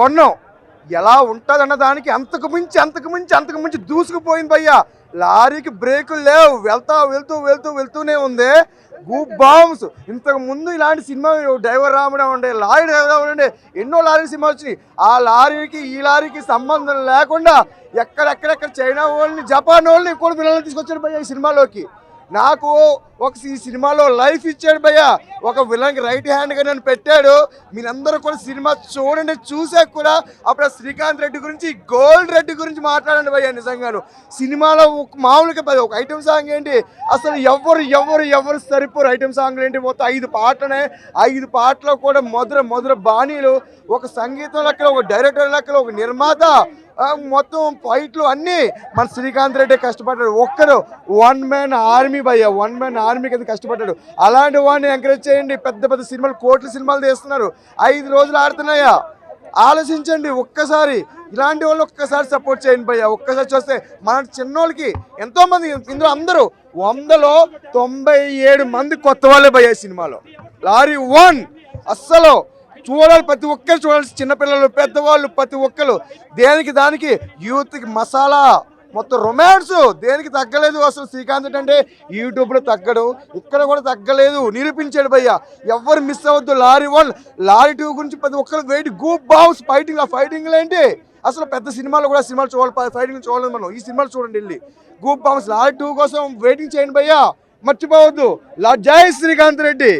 One ఎలా ఉంటుందన్న దానికి అంతకు మించి అంతకు మించి అంతకు మించి దూసుకుపోయింది భయ్యా. లారీకి బ్రేకులు లేవు. వెళ్తా వెళ్తూ వెళ్తూ వెళ్తూనే ఉంది. Goosebumps. ఇంతకు ముందు ఇలాంటి సినిమా డ్రైవర్ రావడం ఉండే లారీ డ్రైవర్ ఉండే ఎన్నో లారీ సినిమా వచ్చినాయి. ఆ లారీకి ఈ లారీకి సంబంధం లేకుండా ఎక్కడెక్కడెక్కడ చైనా వాళ్ళని జపాన్ వాళ్ళని కూడా పిల్లల్ని తీసుకొచ్చారు భయ్య ఈ సినిమాలోకి. నాకు ఒక ఈ సినిమాలో లైఫ్ ఇచ్చాడు భయ్య. ఒక విలన్కి రైట్ హ్యాండ్గా నన్ను పెట్టాడు. మీరందరూ కూడా సినిమా చూడండి చూసాక కూడా అప్పుడు శ్రీకాంత్ రెడ్డి గురించి గోల్డ్ రెడ్డి గురించి మాట్లాడండి భయ్య నిజంగాను. సినిమాలో ఒక మామూలుగా పది ఒక ఐటమ్ సాంగ్ ఏంటి? అసలు ఎవరు ఎవరు ఎవరు సరిపోరు ఐటమ్ సాంగ్ ఏంటి? మొత్తం ఐదు పాటలనే. ఐదు పాటలు కూడా మధుర మధుర బాణీలు. ఒక సంగీతం లెక్కలో ఒక డైరెక్టర్ లెక్కలో ఒక నిర్మాత. మొత్తం ఫైట్లు అన్నీ మన శ్రీకాంత్ రెడ్డి కష్టపడ్డాడు. ఒక్కరు వన్ మ్యాన్ ఆర్మీ భయ్య వన్ మ్యాన్ ఆర్మీ కింద కష్టపడ్డాడు. అలాంటి వాడిని ఎంకరేజ్ చేయండి. పెద్ద పెద్ద సినిమాలు కోట్ల సినిమాలు తీస్తున్నారు. ఐదు రోజులు ఆడుతున్నాయా? ఆలోచించండి ఒక్కసారి. ఇలాంటి వాళ్ళు ఒక్కసారి సపోర్ట్ చేయండి భయ్య. ఒక్కసారి చూస్తే మన చిన్నోళ్ళకి ఎంతోమంది ఇందులో అందరూ వందలో తొంభై ఏడు మంది కొత్త వాళ్ళే భయ్య సినిమాలో. లారీ వన్ అస్సలు చూడాలి ప్రతి ఒక్కరు చూడాలి. చిన్నపిల్లలు పెద్దవాళ్ళు ప్రతి ఒక్కరు. దేనికి దానికి? యూత్కి మసాలా. మొత్తం రొమాన్స్. దేనికి తగ్గలేదు అసలు శ్రీకాంత్ రెడ్డి అంటే? యూట్యూబ్లో తగ్గడు. ఇక్కడ కూడా తగ్గలేదు. నిరూపించాడు భయ్య. ఎవరు మిస్ అవ్వద్దు. లారీ వన్ లారీ టూ గురించి ప్రతి ఒక్కరు వెయిట్ గూప్ బాక్స్ ఫైటింగ్ ఆ ఫైటింగ్లు ఏంటి? అసలు పెద్ద సినిమాలు కూడా సినిమాలు చూడాలి. ఫైటింగ్ చూడలేదు మనం. ఈ సినిమాలు చూడండి వెళ్ళి. గూప్ బాక్స్ లారీ టూ కోసం వెయిటింగ్ చేయండి భయ్య. మర్చిపోవద్దు. లా జై శ్రీకాంత్ రెడ్డి.